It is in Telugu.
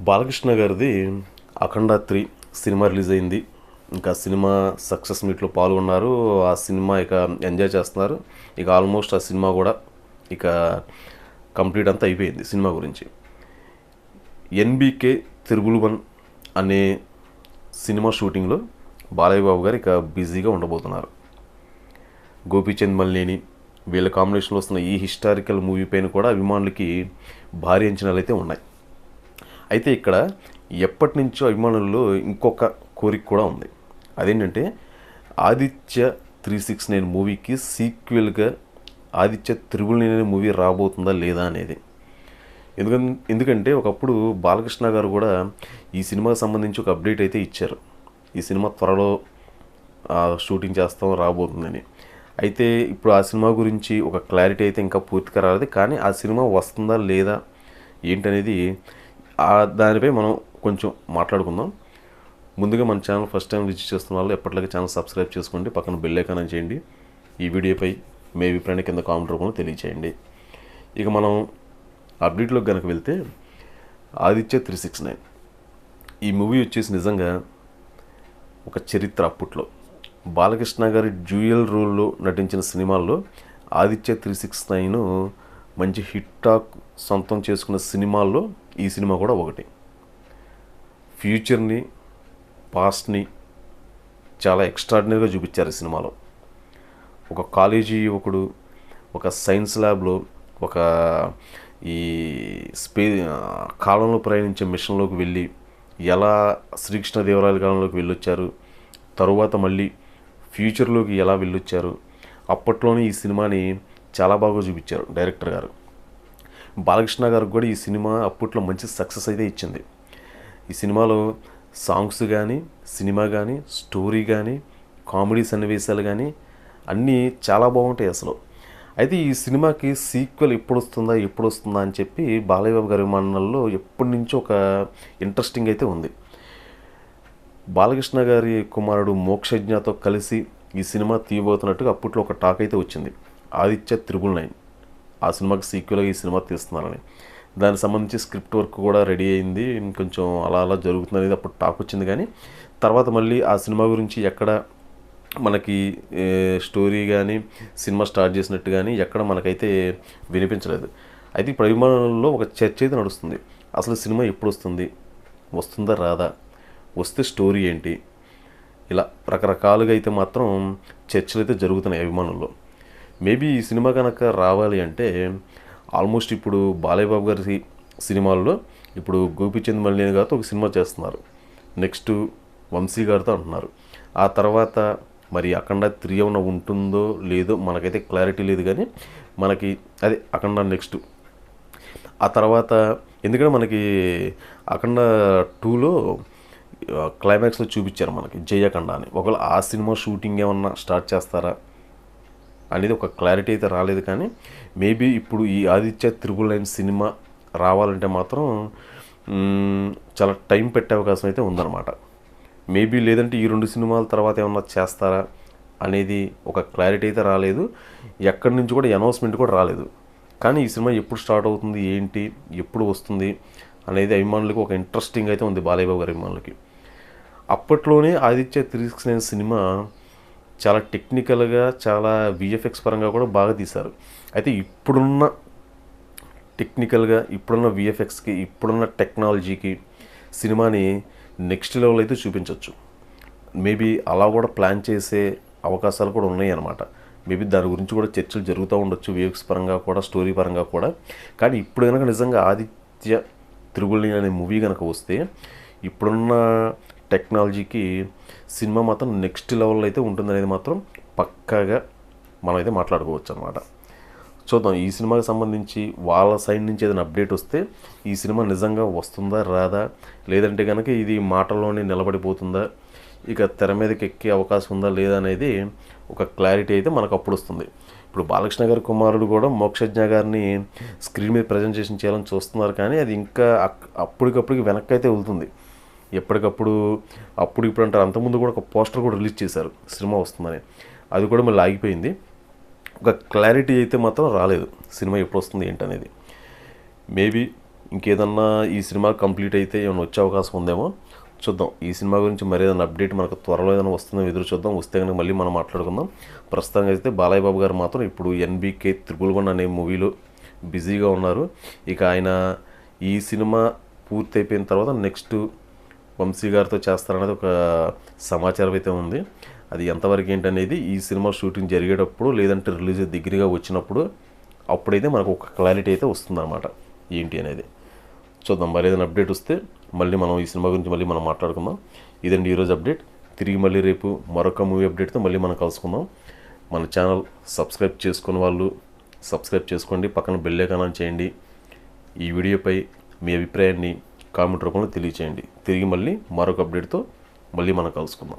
బాలకృష్ణ గారిది అఖండ త్రీ సినిమా రిలీజ్ అయింది. ఇంకా సినిమా సక్సెస్ మీట్లో పాల్గొన్నారు. ఆ సినిమా ఇక ఎంజాయ్ చేస్తున్నారు. ఇక ఆల్మోస్ట్ ఆ సినిమా కూడా ఇక కంప్లీట్ అంతా అయిపోయింది సినిమా గురించి. ఎన్బీకే తిరుగులు వన్ అనే సినిమా షూటింగ్లో బాలయ్య బాబు గారు ఇక బిజీగా ఉండబోతున్నారు. గోపీచంద్ మల్లేని వీళ్ళ కాంబినేషన్లో వస్తున్న ఈ హిస్టారికల్ మూవీ పైన కూడా అభిమానులకి భారీ అంచనాలు అయితే ఉన్నాయి. అయితే ఇక్కడ ఎప్పటి నుంచో అభిమానుల్లో ఇంకొక కోరిక కూడా ఉంది. అదేంటంటే ఆదిత్య త్రీ సిక్స్ నైన్ మూవీకి సీక్వెల్గా ఆదిత్య త్రిబుల్ మూవీ రాబోతుందా లేదా అనేది. ఎందుకన్ ఎందుకంటే ఒకప్పుడు బాలకృష్ణ గారు కూడా ఈ సినిమాకి సంబంధించి ఒక అప్డేట్ అయితే ఇచ్చారు. ఈ సినిమా త్వరలో షూటింగ్ చేస్తాం రాబోతుందని. అయితే ఇప్పుడు ఆ సినిమా గురించి ఒక క్లారిటీ అయితే ఇంకా పూర్తిగా రాలేదు. కానీ ఆ సినిమా వస్తుందా లేదా ఏంటనేది దానిపై మనం కొంచెం మాట్లాడుకుందాం. ముందుగా మన ఛానల్ ఫస్ట్ టైం విజిట్ చేస్తున్న వాళ్ళు ఎప్పటిలాగే ఛానల్ సబ్స్క్రైబ్ చేసుకోండి. పక్కన బెల్ ఐకాన్ అని చేయండి. ఈ వీడియోపై మీ అభిప్రాయాన్ని కింద కామెంట్ రూపంలో తెలియచేయండి. ఇక మనం అప్డేట్లోకి కనుక వెళ్తే ఆదిత్య త్రీ సిక్స్ నైన్. ఈ మూవీ వచ్చేసి నిజంగా ఒక చరిత్ర అప్పట్లో. బాలకృష్ణ గారి డ్యూయల్ రోల్లో నటించిన సినిమాల్లో ఆదిత్య త్రీ సిక్స్ నైన్ మంచి హిట్ టాక్ సొంతం చేసుకున్న సినిమాల్లో ఈ సినిమా కూడా ఒకటి. ఫ్యూచర్ని పాస్ట్ని చాలా ఎక్స్ట్రాడినరీగా చూపించారు ఈ సినిమాలో. ఒక కాలేజీ యువకుడు ఒక సైన్స్ ల్యాబ్లో ఒక ఈ స్పే కాలంలో ప్రయాణించే మిషన్లోకి వెళ్ళి ఎలా శ్రీకృష్ణదేవరాయల కాలంలోకి వెళ్ళొచ్చారు తరువాత మళ్ళీ ఫ్యూచర్లోకి ఎలా వెళ్ళొచ్చారు అప్పట్లోనే ఈ సినిమాని చాలా బాగా చూపించారు డైరెక్టర్ గారు. బాలకృష్ణ గారికి కూడా ఈ సినిమా అప్పట్లో మంచి సక్సెస్ అయితే ఇచ్చింది. ఈ సినిమాలో సాంగ్స్ కానీ సినిమా కానీ స్టోరీ కానీ కామెడీ సన్నివేశాలు కానీ అన్నీ చాలా బాగుంటాయి అసలు. అయితే ఈ సినిమాకి సీక్వెల్ ఎప్పుడు వస్తుందా ఎప్పుడు వస్తుందా అని చెప్పి బాలయ్యబాబు గారి విమానంలో ఎప్పటి నుంచో ఒక ఇంట్రెస్టింగ్ అయితే ఉంది. బాలకృష్ణ గారి కుమారుడు మోక్షజ్ఞతో కలిసి ఈ సినిమా తీయబోతున్నట్టుగా అప్పట్లో ఒక టాక్ అయితే వచ్చింది. Aditya triple nine. ఆ సినిమాకి సీక్వెల్గా ఈ సినిమా తీస్తున్నారని. దానికి సంబంధించి స్క్రిప్ట్ వర్క్ కూడా రెడీ అయింది. కొంచెం అలా అలా జరుగుతుంది అనేది అప్పుడు టాక్ వచ్చింది కానీ తర్వాత మళ్ళీ ఆ సినిమా గురించి ఎక్కడ మనకి స్టోరీ కానీ సినిమా స్టార్ట్ చేసినట్టు కానీ ఎక్కడ మనకైతే వినిపించలేదు. అయితే ఇప్పుడు అభిమానుల్లో ఒక చర్చ అయితే నడుస్తుంది. అసలు సినిమా ఎప్పుడు వస్తుంది? వస్తుందా రాదా? వస్తే స్టోరీ ఏంటి? ఇలా రకరకాలుగా అయితే మాత్రం చర్చలు అయితే జరుగుతున్నాయి అభిమానుల్లో. మేబీ ఈ సినిమా కనుక రావాలి అంటే ఆల్మోస్ట్ ఇప్పుడు బాలయ్యబాబు గారి సినిమాల్లో ఇప్పుడు గోపీచంద్ మల్లేని గారితో ఒక సినిమా చేస్తున్నారు. నెక్స్ట్ వంశీ గారితో అంటున్నారు. ఆ తర్వాత మరి అఖండ త్రీ ఏమైనా ఉంటుందో లేదో మనకైతే క్లారిటీ లేదు కానీ మనకి అదే అఖండ నెక్స్ట్. ఆ తర్వాత ఎందుకంటే మనకి అఖండ టూలో క్లైమాక్స్లో చూపించారు మనకి జయఖండ అని. ఒకవేళ ఆ సినిమా షూటింగ్ ఏమన్నా స్టార్ట్ చేస్తారా? అనేది ఒక క్లారిటీ అయితే రాలేదు కానీ మేబీ ఇప్పుడు ఈ ఆదిత్య త్రిబుల్ నైన్ సినిమా రావాలంటే మాత్రం చాలా టైం పెట్టే అవకాశం అయితే ఉందన్నమాట. మేబీ లేదంటే ఈ రెండు సినిమాల తర్వాత ఏమన్నా చేస్తారా అనేది ఒక క్లారిటీ అయితే రాలేదు. ఎక్కడి నుంచి కూడా అనౌన్స్మెంట్ కూడా రాలేదు. కానీ ఈ సినిమా ఎప్పుడు స్టార్ట్ అవుతుంది ఏంటి ఎప్పుడు వస్తుంది అనేది అభిమానులకు ఒక ఇంట్రెస్టింగ్ అయితే ఉంది బాలయ్య గారి అభిమానులకి. అప్పట్లోనే ఆదిత్య త్రీ సిక్స్ నైన్ సినిమా చాలా టెక్నికల్గా చాలా విఎఫ్ఎక్స్ పరంగా కూడా బాగా తీశారు. అయితే ఇప్పుడున్న టెక్నికల్గా ఇప్పుడున్న విఎఫ్ఎక్స్కి ఇప్పుడున్న టెక్నాలజీకి సినిమాని నెక్స్ట్ లెవెల్ అయితే చూపించవచ్చు మేబీ అలా కూడా ప్లాన్ చేసే అవకాశాలు కూడా ఉన్నాయి అన్నమాట. మేబీ దాని గురించి కూడా చర్చలు జరుగుతూ ఉండొచ్చు విఎఫ్ఎక్స్ పరంగా కూడా స్టోరీ పరంగా కూడా. కానీ ఇప్పుడు కనుక నిజంగా ఆదిత్య త్రిగుళి అనే మూవీ కనుక వస్తే ఇప్పుడున్న టెక్నాలజీకి సినిమా మాత్రం నెక్స్ట్ లెవెల్లో అయితే ఉంటుందనేది మాత్రం పక్కాగా మనం అయితే మాట్లాడుకోవచ్చు అనమాట చూద్దాం ఈ సినిమాకి సంబంధించి వాళ్ళ సైడ్ నుంచి ఏదైనా అప్డేట్ వస్తే ఈ సినిమా నిజంగా వస్తుందా రాదా? లేదంటే కనుక ఇది మాటల్లోనే నిలబడిపోతుందా? ఇక తెర మీదకి ఎక్కే అవకాశం ఉందా లేదా అనేది ఒక క్లారిటీ అయితే మనకు అప్పుడు వస్తుంది. ఇప్పుడు బాలకృష్ణ గారి కుమారుడు కూడా మోక్షజ్ఞ గారిని స్క్రీన్ మీద ప్రజెంటేషన్ చేయాలని చూస్తున్నారు కానీ అది ఇంకా అక్- అప్పటికప్పటికి వెనక్కి అయితే వెళ్తుంది. ఎప్పటికప్పుడు అప్పుడు ఇప్పుడు అంటారు. అంతకుముందు కూడా ఒక పోస్టర్ కూడా రిలీజ్ చేశారు. సినిమా వస్తుందని. అది కూడా మళ్ళీ ఆగిపోయింది. ఒక క్లారిటీ అయితే మాత్రం రాలేదు. సినిమా ఎప్పుడు వస్తుంది ఏంటనేది. మేబీ ఇంకేదన్నా ఈ సినిమా కంప్లీట్ అయితే ఏమైనా వచ్చే అవకాశం ఉందేమో చూద్దాం. ఈ సినిమా గురించి మరి ఏదైనా అప్డేట్ మనకు త్వరలో ఏదైనా వస్తుందో ఎదురు చూద్దాం. వస్తే కనుక మళ్ళీ మనం మాట్లాడుకుందాం. ప్రస్తుతంగా అయితే బాలయ్య బాబు గారు మాత్రం ఇప్పుడు ఎన్బీకే త్రిపుల్ వన్ అనే మూవీలో బిజీగా ఉన్నారు. ఇక ఆయన ఈ సినిమా పూర్తి అయిపోయిన తర్వాత నెక్స్ట్ వంశీ గారితో చేస్తారనేది ఒక సమాచారం అయితే ఉంది. అది ఎంతవరకు ఏంటనేది ఈ సినిమా షూటింగ్ జరిగేటప్పుడు లేదంటే రిలీజ్ దగ్గరగా వచ్చినప్పుడు అప్పుడైతే మనకు ఒక క్లారిటీ అయితే వస్తుందన్నమాట. ఏంటి అనేది. చూద్దాం. మరి ఏదైనా అప్డేట్ వస్తే మళ్ళీ మనం ఈ సినిమా గురించి మళ్ళీ మనం మాట్లాడుకుందాం. ఇదండి ఈరోజు అప్డేట్. తిరిగి మళ్ళీ రేపు మరొక మూవీ అప్డేట్తో మళ్ళీ మనం కలుసుకుందాం. మన ఛానల్ సబ్స్క్రైబ్ చేసుకున్న వాళ్ళు సబ్స్క్రైబ్ చేసుకోండి. పక్కన బెల్ ఐకాన్ చేయండి. ఈ వీడియోపై మీ అభిప్రాయాన్ని కామెంట్ రూపంలో తెలియచేయండి. తిరిగి మళ్ళీ మరొక అప్డేట్తో మళ్ళీ మనం కలుసుకుందాం.